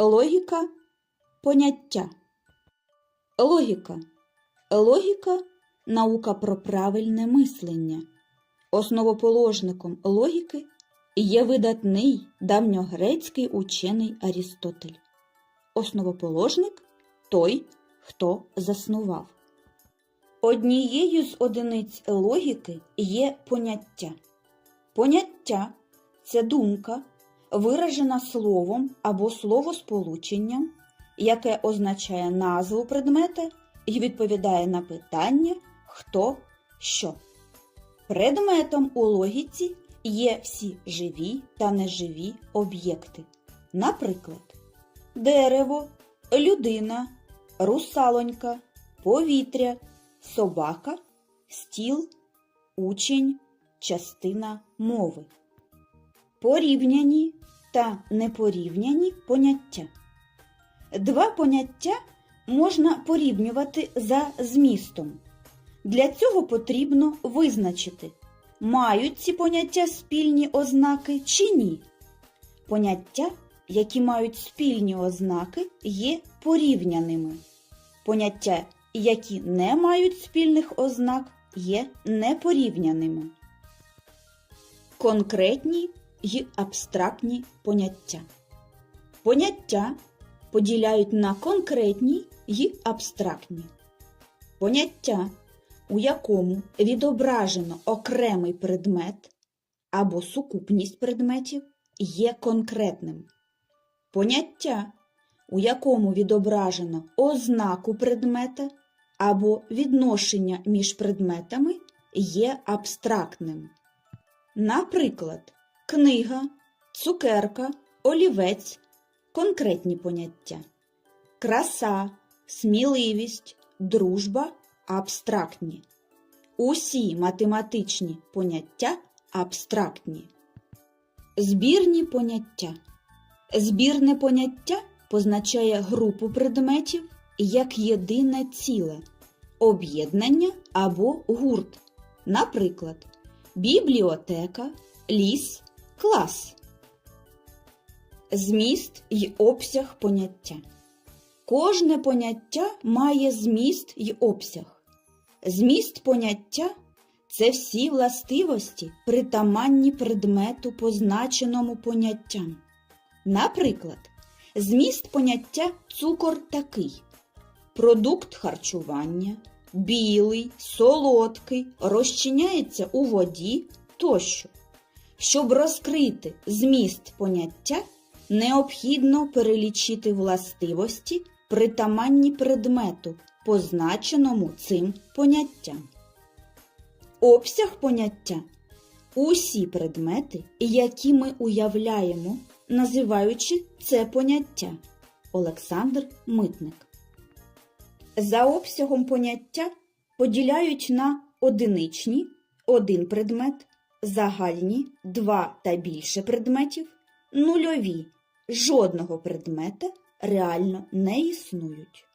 Логіка поняття. Логіка. Логіка наука про правильне мислення. Основоположником логіки є видатний давньогрецький учений Арістотель. Основоположник той, хто заснував. Однією з одиниць логіки є поняття. Поняття це думка, виражена словом або словосполученням, яке означає назву предмета і відповідає на питання хто що. Предметом у логіці є всі живі та неживі об'єкти. Наприклад, дерево, людина, русалонька, повітря, собака, стіл, учень, частина мови. Порівняні та непорівняні поняття. Два поняття можна порівнювати за змістом. Для цього потрібно визначити, мають ці поняття спільні ознаки чи ні. Поняття, які мають спільні ознаки, є порівняними. Поняття, які не мають спільних ознак, є непорівняними. Конкретні й абстрактні поняття. Поняття поділяють на конкретні й абстрактні. Поняття, у якому відображено окремий предмет або сукупність предметів, є конкретним. Поняття, у якому відображено ознаку предмета або відношення між предметами, є абстрактним. Наприклад, книга, цукерка, олівець конкретні поняття. Краса, сміливість, дружба абстрактні. Усі математичні поняття абстрактні. Збірні поняття. Збірне поняття позначає групу предметів як єдине ціле, об'єднання або гурт. Наприклад, бібліотека, ліс, клас. Зміст й обсяг поняття. Кожне поняття має зміст й обсяг. Зміст поняття це всі властивості, притаманні предмету, позначеному поняттям. Наприклад, зміст поняття цукор такий: продукт харчування, білий, солодкий, розчиняється у воді тощо. Щоб розкрити зміст поняття, необхідно перелічити властивості, притаманні предмету, позначеному цим поняттям. Обсяг поняття усі предмети, які ми уявляємо, називаючи це поняття. Олександр Митник. За обсягом поняття поділяють на одиничні один предмет, загальні два та більше предметів, нульові жодного предмета реально не існують.